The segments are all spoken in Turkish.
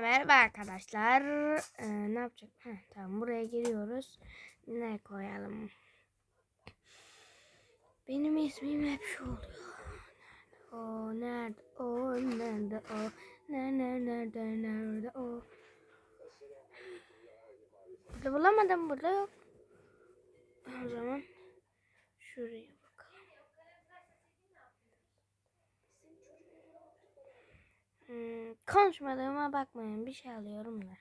Merhaba arkadaşlar. Ee, ne yapacak? Heh, tamam buraya giriyoruz. Ne koyalım? Benim ismim hep şu oluyor. O nerede? O nerede? O nerede? Nerede? Nerede? O. Burada bulamadım. Burada yok. O zaman şuraya bakalım. Hmm, konuşmadığıma bakmayın. Bir şey alıyorum da.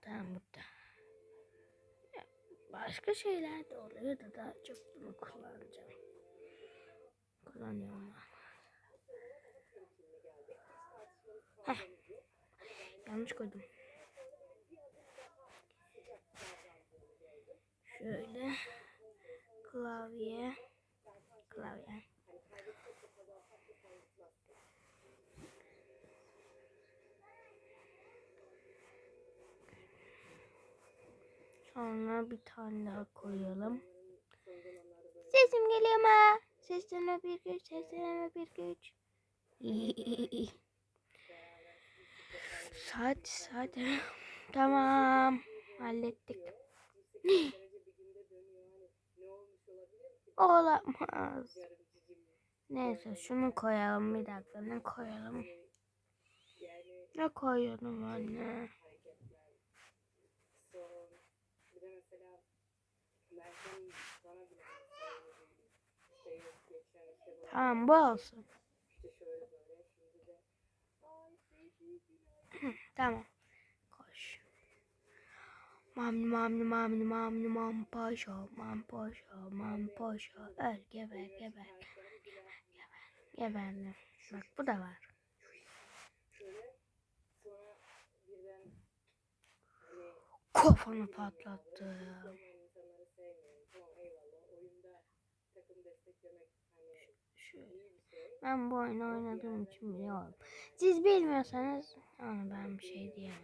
Tamam burada. Başka şeyler de oluyor da daha çok bunu kullanacağım. Kullanıyorum. Heh. Yanlış koydum. Şöyle klavye klavye Sonra bir tane daha koyalım. Sesim geliyor mu? Sesleme bir güç, sesleme bir güç. saat, saat. Tamam. Hallettik. Olamaz. Neyse şunu koyalım bir dakika. Ne koyalım? Ne koyalım anne? Bir de mesela Meltem bana bile şey yok geçen işte böyle Tamam bu olsun. Tamam. Koş. Mamni mamni mamni mamni mam paşa mam paşa mam paşa öl geber geber geber geberdim. Bak bu da var. Kafanı patlattı. Ben bu oyunu oynadığım için biliyorum. Siz bilmiyorsanız onu ben bir şey diyemem.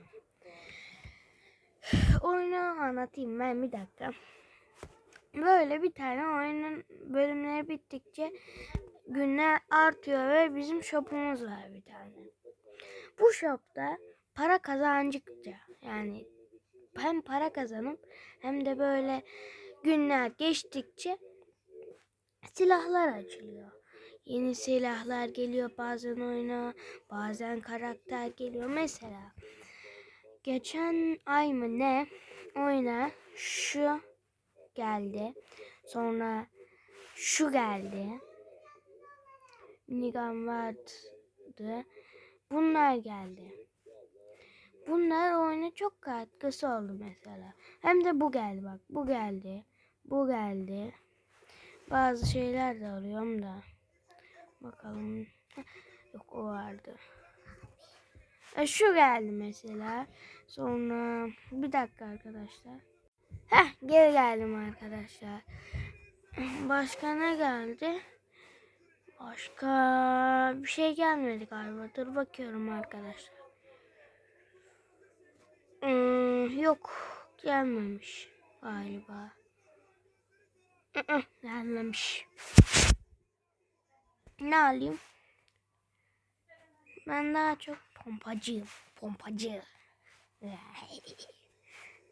Oyunu anlatayım ben bir dakika. Böyle bir tane oyunun bölümleri bittikçe günler artıyor ve bizim shopumuz var bir tane. Bu shopta para kazancıkça yani hem para kazanıp hem de böyle günler geçtikçe silahlar açılıyor. Yeni silahlar geliyor bazen oyuna, bazen karakter geliyor. Mesela geçen ay mı ne oyuna şu geldi. Sonra şu geldi. Minigun vardı. Bunlar geldi. Bunlar oyuna çok katkısı oldu mesela. Hem de bu geldi bak. Bu geldi. Bu geldi. Bazı şeyler de alıyorum da. Bakalım. Yok o vardı. E, şu geldi mesela. Sonra bir dakika arkadaşlar. Heh geri geldim arkadaşlar. Başka ne geldi? Başka bir şey gelmedi galiba. Dur bakıyorum arkadaşlar. Hmm, yok gelmemiş galiba. Gelmemiş. Ne alayım? Ben daha çok pompacıyım. Pompacı.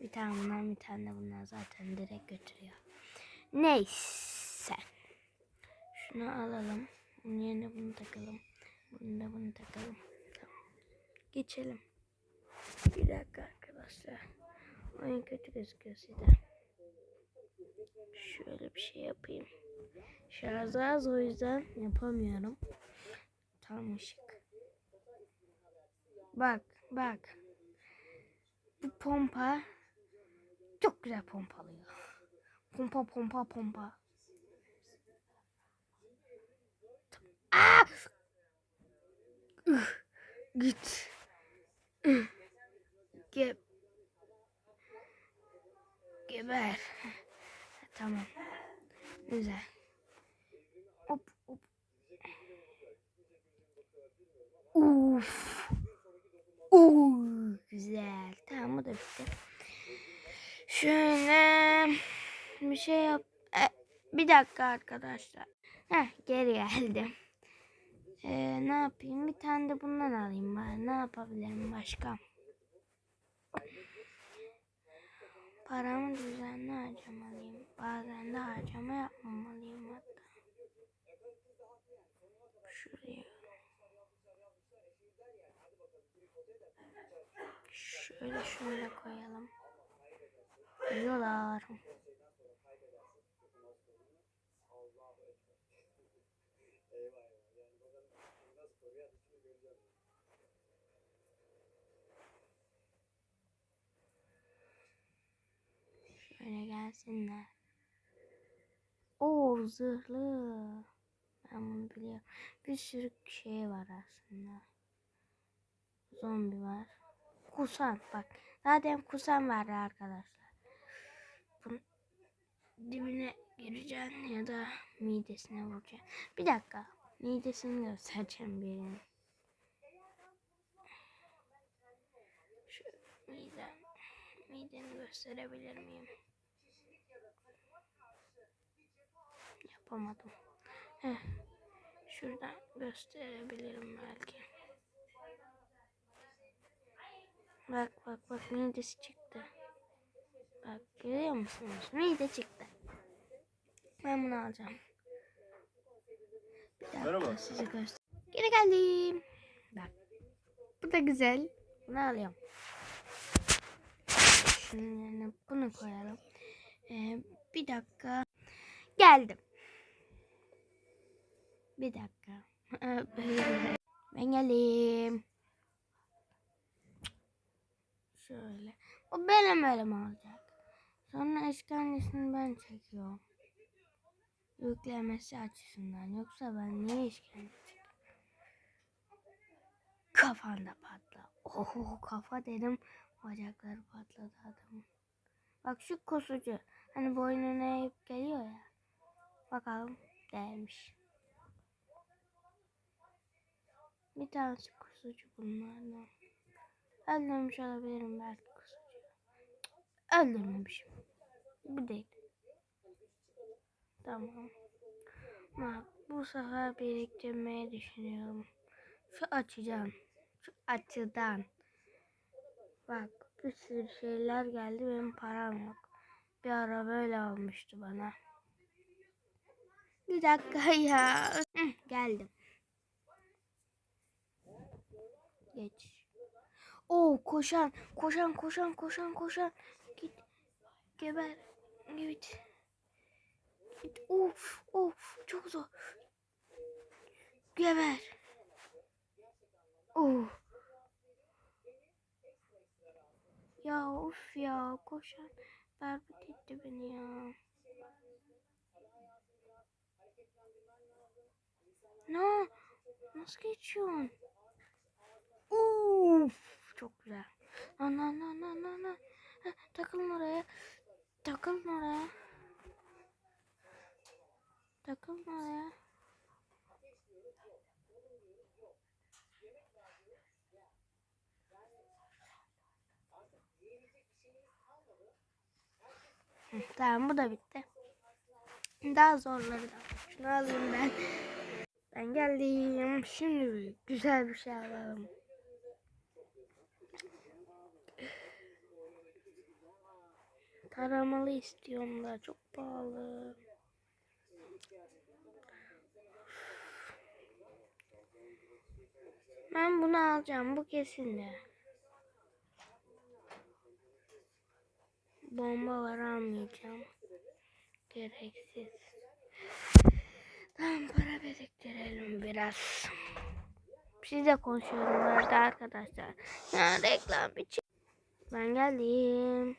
bir tane bundan bir tane de bundan zaten direkt götürüyor. Neyse. Şunu alalım. Bunun yerine bunu takalım. Bunu da bunu takalım. Tamam. Geçelim. Bir dakika arkadaşlar. Oyun kötü gözüküyor size. Şöyle bir şey yapayım. Şarj az o yüzden yapamıyorum. Tam ışık. Bak bak. Bu pompa çok güzel pompalıyor. Pompa pompa pompa. Ah! Üh, Git. Üh. Ge Geber. Tamam. Güzel. Hop hop. Uf. Uuu güzel. Tamam bu da bitti. Şöyle bir şey yap. E, bir dakika arkadaşlar. Heh, geri geldim. Ee, ne yapayım? Bir tane de bundan alayım bari. Ne yapabilirim başka? Paramı düzenli harcamalıyım. Bazen de harcama yapmamalıyım hatta. Şuraya. Şöyle şöyle koyalım. Yiyorlar. Şöyle gelsinler. Oo zırhlı. Ben bunu biliyorum. Bir sürü şey var aslında. Zombi var. Kusan bak. Zaten kusan vardı arkadaşlar. Bunun dibine gireceksin ya da midesine vuracaksın. Bir dakika. Midesini göstereceğim birinin. Şu midem. Mideni gösterebilir miyim? Yapamadım. Heh. Şuradan gösterebilirim belki. Bak bak bak midesi çıktı. Bak görüyor musunuz? Mide çıktı. Ben bunu alacağım. Bir dakika Merhaba. size göster. Geri geldim. Bak. Bu da güzel. Bunu alıyorum. Şunun yerine bunu koyalım. Ee, bir dakika. Geldim. Bir dakika. ben geldim. Şöyle. O benim elim olacak. Sonra işkencesini ben çekiyorum. Yüklemesi açısından. Yoksa ben niye işkence çekiyorum? Kafanda patla. Oho kafa dedim. Bacakları patladı adamın. Bak şu kusucu. Hani boynuna eğip geliyor ya. Bakalım değmiş. Bir tanesi kusucu bunlardan. Öldürmüş olabilirim belki kusucu. Öldürmemişim. Bu değil. Tamam. Bak bu sefer biriktirmeyi düşünüyorum. Şu açıdan. Şu açıdan. Bak bir sürü şeyler geldi benim param yok. Bir ara böyle olmuştu bana. Bir dakika ya. Geldim. Geç. Oo koşan, koşan, koşan, koşan, koşan. Git. Geber. Git. Git. Of, of. Çok zor. Geber. Oh. Ya of ya koşan berbat etti beni ya. Ne? Nasıl geçiyorsun? Uf, çok güzel. Lan lan lan lan. Heh, Takılın oraya. Takılın oraya. Takılın oraya. Tamam bu da bitti. Daha zorları da. Şunu alayım ben. Ben geldim. Şimdi güzel bir şey alalım. Taramalı istiyorum da çok pahalı. Ben bunu alacağım. Bu kesin de. Bombalar almayacağım. Gereksiz. Tamam para biriktirelim biraz. Siz de konuşuyorum bu arada arkadaşlar. Ya reklam için. Ben geldim.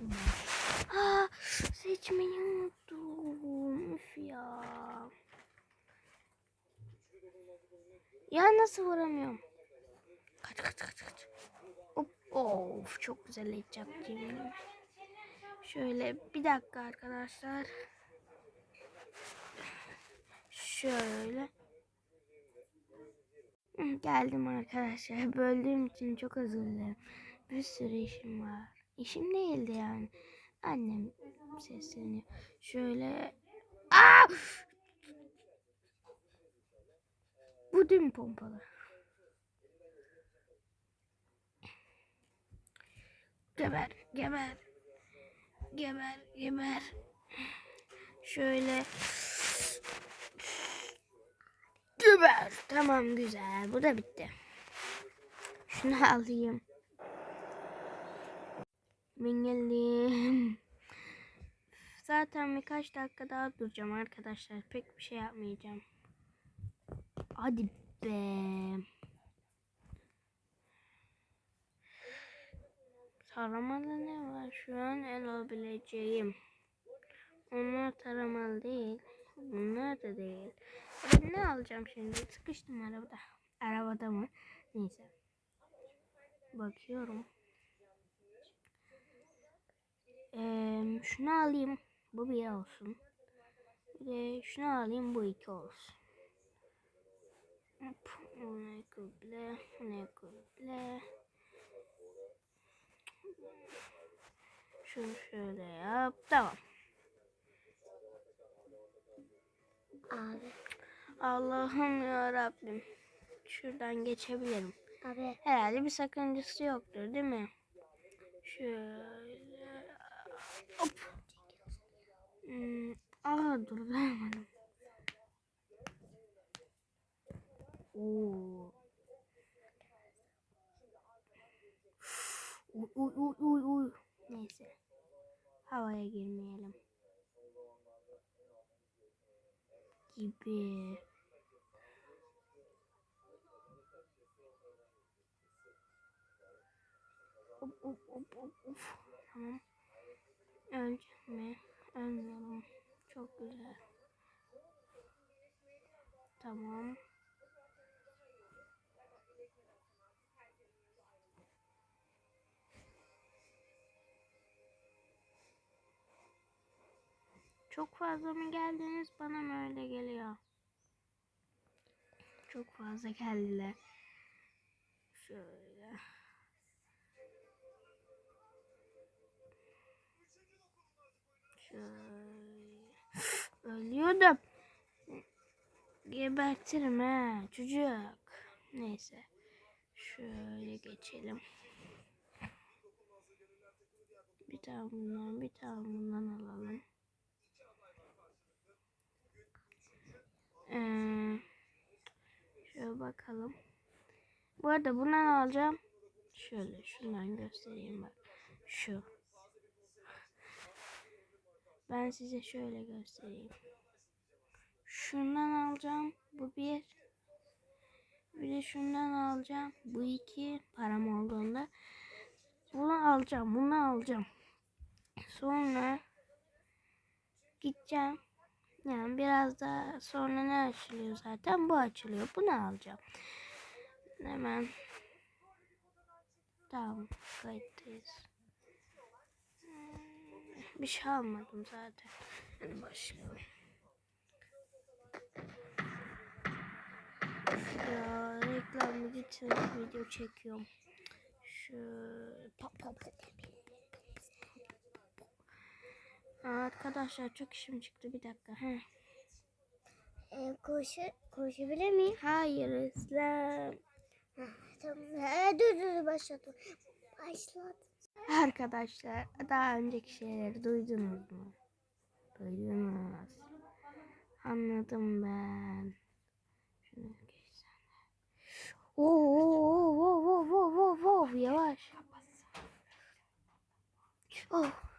Aa, seçmeyi unuttum. Üf ya. Ya nasıl vuramıyorum? Kaç kaç kaç kaç. Hop, of çok güzel edecek yemin Şöyle bir dakika arkadaşlar. Şöyle. Geldim arkadaşlar. Böldüğüm için çok özür dilerim. Bir sürü işim var işim değildi yani. Annem sesleniyor. Şöyle Aa! Bu dün pompalı. Geber, geber. Geber, geber. Şöyle. Geber. Tamam güzel. Bu da bitti. Şunu alayım. Ben geldim. Zaten birkaç dakika daha duracağım arkadaşlar. Pek bir şey yapmayacağım. Hadi be. Taramalı ne var şu an el alabileceğim. Onlar taramalı değil. Bunlar da değil. Ben ne alacağım şimdi? Sıkıştım arabada. Arabada mı? Neyse. Bakıyorum. Ee, şunu alayım. Bu bir olsun. De şunu alayım. Bu iki olsun. Hop. Ne kuble. Ne kuble. Şunu şöyle yap. Tamam. Abi. Allah'ım ya Rabbim. Şuradan geçebilirim. Abi. Herhalde bir sakıncası yoktur değil mi? Şöyle. Hop. Hmm. Aa dur vermedim. Oo. Uy uy uy uy. Neyse. Havaya girmeyelim. Gibi. Hop hop hop hop. Tamam. Önce mi? Ölmüyorum. Çok güzel. Tamam. Çok fazla mı geldiniz? Bana mı öyle geliyor? Çok fazla geldiler. Şöyle. Şöyle. Ölüyordum. Gebertirim ha çocuk. Neyse. Şöyle geçelim. Bir tane bundan bir tane bundan alalım. Ee, şöyle bakalım. Bu arada bundan alacağım. Şöyle şundan göstereyim bak. Şu. Ben size şöyle göstereyim. Şundan alacağım. Bu bir. Bir de şundan alacağım. Bu iki. Param olduğunda. Bunu alacağım. Bunu alacağım. Sonra gideceğim. Yani biraz daha sonra ne açılıyor zaten? Bu açılıyor. Bunu alacağım. Hemen. Tamam. Kayıttayız. Bir şey almadım zaten. Hadi başlayalım. Ya reklamı gitsin video çekiyorum. Şöyle pop pop pop. Arkadaşlar çok işim çıktı bir dakika. Heh. E, koşu, koşabilir miyim? Hayır İslam. Tamam. E, dur dur dur başladım. Başladım. Arkadaşlar daha önceki şeyleri duydunuz mu? Duydunuz. Anladım ben. Şunu geçsene. Oo, oo, oo, oo, oo, oo, yavaş. Oh.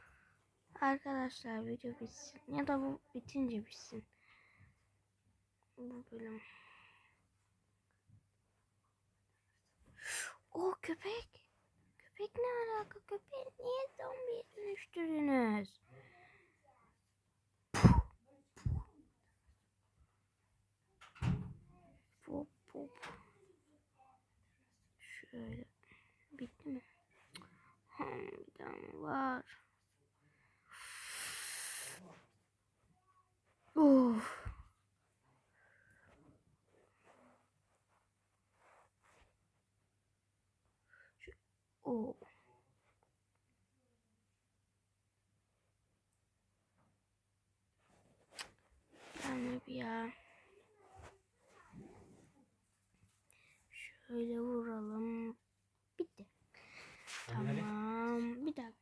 Arkadaşlar video bitsin. Ya da bu bitince bitsin. Bu bölüm. O köpek. Köpek ne alaka? Köpeği niye zombiye dönüştürdünüz? Pop pop. Şöyle. Bitti mi? Ha, bir tane var. Oo. Ya. Şöyle vuralım. Bitti. Tamam. Bir dakika.